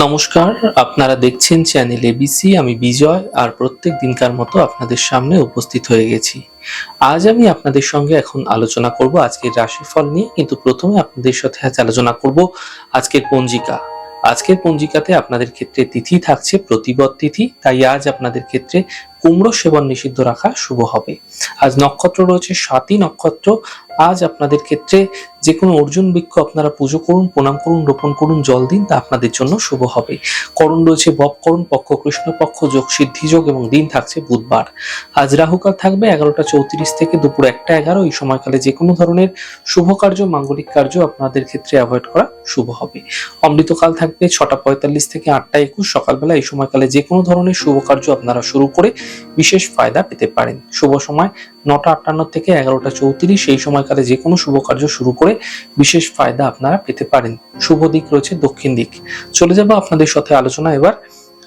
নমস্কার, আপনারা দেখছেন চ্যানেল এবিসি আমি বিজয় আর প্রত্যেক দিনকার মতো আপনাদের সামনে উপস্থিত হয়ে গেছি। আজ আমি আপনাদের সঙ্গে এখন আলোচনা করব আজকের রাশিফল নিয়ে, কিন্তু প্রথমে আপনাদের সাথে আজ আলোচনা করব আজকের পঞ্জিকা। আজকের পঞ্জিকাতে আপনাদের ক্ষেত্রে তিথি থাকছে প্রতিবদ তিথি, তাই আজ আপনাদের ক্ষেত্রে কুমড়ো সেবন নিষিদ্ধ রাখা শুভ হবে। আজ নক্ষত্র রয়েছে, সাতই নক্ষত্র আজ আপনাদের ক্ষেত্রে যে কোনো অর্জুন বৃক্ষ আপনারা পুজো করুন, প্রণাম করুন, রোপণ করুন, জল দিন, তা আপনাদের জন্য শুভ হবে। করণ রয়েছে বপ করণ, পক্ষ কৃষ্ণপক্ষ যোগ সিদ্ধি যোগ এবং দিন থাকছে বুধবার। আজ রাহুকাল থাকবে এগারোটা চৌত্রিশ থেকে দুপুর একটা এগারো। এই সময়কালে যে কোনো ধরনের শুভ কার্য, মাঙ্গলিক কার্য আপনাদের ক্ষেত্রে অ্যাভয়েড করা শুভ হবে। অমৃতকাল থাকবে ছটা পঁয়তাল্লিশ থেকে আটটা একুশ। সকালবেলা এই সময়কালে যে কোনো ধরনের শুভ কার্য আপনারা শুরু করে বিশেষ ফায়দা পেতে পারেন। শুভ সময় নটা আটান্ন থেকে এগারোটা চৌত্রিশ এই সময়কালে যে কোনো শুভ কার্য শুরু করে বিশেষ ফায়দা আপনারা পেতে পারেন। শুভ দিক রয়েছে দক্ষিণ দিক। চলে যাব আপনাদের সাথে আলোচনা এবার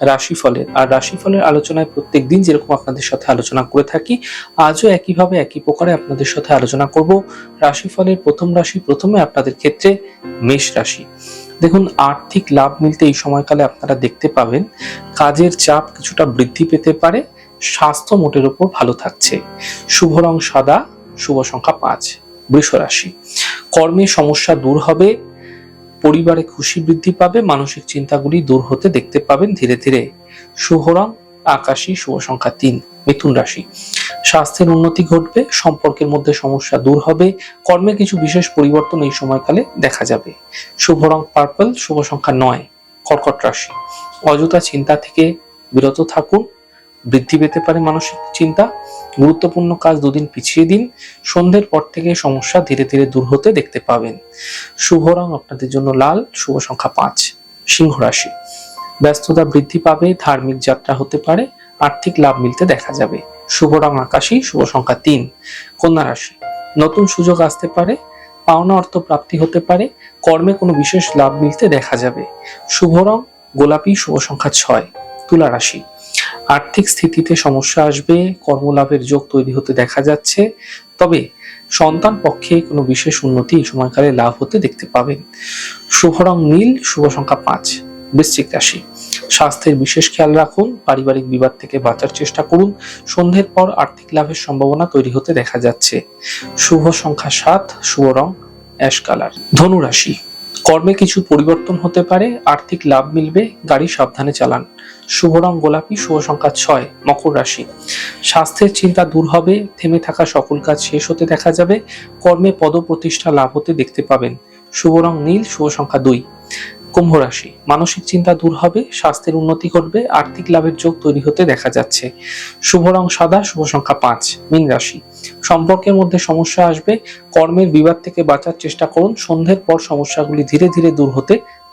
রাশিফলের। আর রাশিফলের আলোচনায় প্রত্যেক দিন যেরকম আপনাদের সাথে আলোচনা করে থাকি, আজও একইভাবে একই প্রকারে আপনাদের সাথে আলোচনা করব। রাশিফলের প্রথম রাশি প্রথমে আপনাদের ক্ষেত্রে মেষ রাশি। দেখুন, আর্থিক লাভ মিলতে এই সময়কালে আপনারা দেখতে পাবেন। কাজের চাপ কিছুটা বৃদ্ধি পেতে পারে। স্বাস্থ্য মোটের উপর ভালো থাকছে। শুভ রং সাদা, শুভ সংখ্যা পাঁচ, বৃষ রাশি। কর্মে সমস্যা দূর হবে, পরিবারে খুশি বৃদ্ধি পাবে, মানসিক চিন্তাগুলি দূর হতে দেখতে পাবেন ধীরে ধীরে। শুভ রং, আকাশী, শুভ সংখ্যা তিন, মিথুন রাশি। স্বাস্থ্যের উন্নতি ঘটবে, সম্পর্কের মধ্যে সমস্যা দূর হবে, কর্মে কিছু বিশেষ পরিবর্তন এই সময়কালে দেখা যাবে। শুভ রং পার্পল, শুভ সংখ্যা নয়, কর্কট রাশি। অযথা চিন্তা থেকে বিরত থাকুন বৃদ্ধি পেতে পারে মানসিক চিন্তা, গুরুত্বপূর্ণ কাজ দুদিন পিছিয়ে দিন, সন্ধ্যের পর থেকে সমস্যা ধীরে ধীরে দূর হতে দেখতে পাবেন। শুভ রং আপনাদের জন্য লাল, শুভ সংখ্যা পাঁচ, সিংহ রাশি। ব্যস্ততা বৃদ্ধি পাবে, ধার্মিক যাত্রা হতে পারে, আর্থিক লাভ মিলতে দেখা যাবে। শুভ রং আকাশী, শুভ সংখ্যা তিন, কন্যা রাশি। নতুন সুযোগ আসতে পারে, পাওনা অর্থ প্রাপ্তি হতে পারে, কর্মে কোনো বিশেষ লাভ মিলতে দেখা যাবে। শুভ রং গোলাপি, শুভ সংখ্যা ছয়, তুলা রাশি। আর্থিক স্থিতিতে সমস্যা আসবে, কর্মলাভের যোগ তৈরি হতে দেখা যাচ্ছে, তবে সন্তান পক্ষে কোনো বিশেষ উন্নতি সময়কালে লাভ হতে দেখতে পাবেন। শুভ রং নীল, শুভ সংখ্যা পাঁচ, বৃশ্চিক রাশি। স্বাস্থ্যের বিশেষ খেয়াল রাখুন, পারিবারিক বিবাদ থেকে বাঁচার চেষ্টা করুন, সন্ধ্যের পর আর্থিক লাভের সম্ভাবনা তৈরি হতে দেখা যাচ্ছে। শুভ সংখ্যা সাত, শুভ রং অ্যাশ কালার। ধনু রাশি। কর্মে কিছু পরিবর্তন হতে পারে, আর্থিক লাভ মিলবে, গাড়ি সাবধানে চালান। শুভ রং গোলাপি, শুভ সংখ্যা ছয়, মকর রাশি। স্বাস্থ্যের চিন্তা দূর হবে, থেমে থাকা সকল কাজ শেষ হতে দেখা যাবে, কর্মে পদ প্রতিষ্ঠা লাভ হতে দেখতে পাবেন। শুভ রং নীল, শুভ সংখ্যা দুই। কুম্ভ রাশি। মানসিক চিন্তা দূর হবে, স্বাস্থ্যের উন্নতি ঘটবে, আর্থিক লাভের যোগ তৈরি হতে দেখা যাচ্ছে। শুভ রং সাদা, শুভ সংখ্যা পাঁচ, মীন রাশি। সম্পর্কের মধ্যে সমস্যা আসবে, কর্মের বিবাদ থেকে বাঁচার চেষ্টা করুন, সন্ধ্যের পর সমস্যাগুলি ধীরে ধীরে দূর হতে